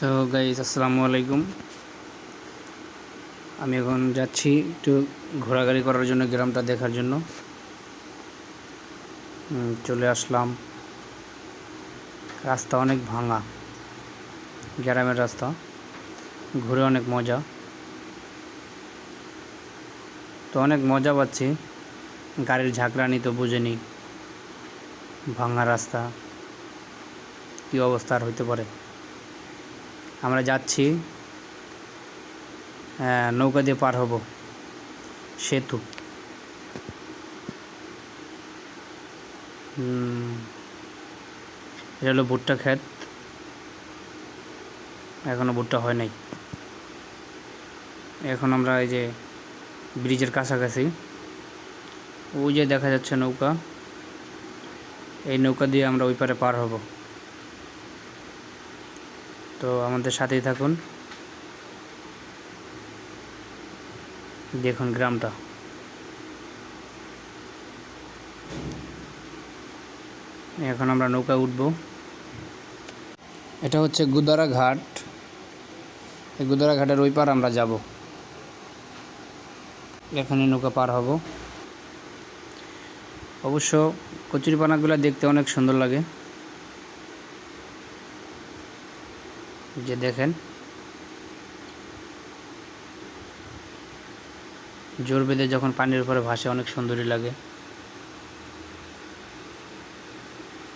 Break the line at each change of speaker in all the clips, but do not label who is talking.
তো গাইজ আসসালামু আলাইকুম। আমি এখন যাচ্ছি একটু ঘোরাঘুরি করার জন্য গ্রামটা দেখার জন্য। চলে আসলাম। রাস্তা অনেক ভাঙা। গ্রামের রাস্তা। ঘুরে অনেক মজা। তো অনেক মজা পাচ্ছি। গাড়ির ঝাঁকড়ানি তো বুঝেনি। ভাঙা রাস্তা। কী অবস্থা আর হইতে পারে? আমরা যাচ্ছি নৌকা দিয়ে পার হব। সেতু। এটা হলো ভুট্টা ক্ষেত। এখনও ভুট্টা হয় নাই। এখন আমরা এই যে ব্রিজের কাছাকাছি, ওই যে দেখা যাচ্ছে নৌকা। এই নৌকা দিয়ে আমরা ওই পারে পার হব। তো আমাদের সাথেই থাকুন। দেখুন গ্রামটা। এখন আমরা নৌকা উঠব। এটা হচ্ছে গুদারা ঘাট। এই গুদারা ঘাটের ওই পার আমরা যাব। এখানে নৌকা পার হব। অবশ্য কচুরিপানাগুলো দেখতে অনেক সুন্দর লাগে। যে দেখেন, জোর বেঁধে যখন পানির উপরে ভাসে, অনেক সুন্দরই লাগে।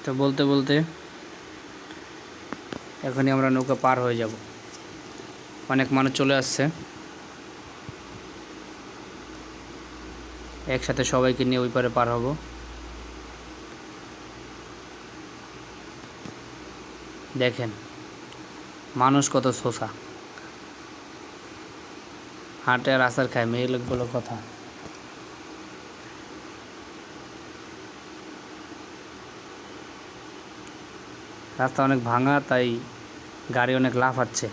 তো বলতে বলতে এখনই আমরা নৌকা পার হয়ে যাব। অনেক মানুষ চলে আসছে। একসাথে সবাইকে নিয়ে ওই পারে পার হব। দেখেন মানুষ কত শোষা। হাটে আর আসার খায়, মেয়ে লোকগুলো কথা। রাস্তা অনেক ভাঙা, তাই গাড়ি অনেক লাফাচ্ছে।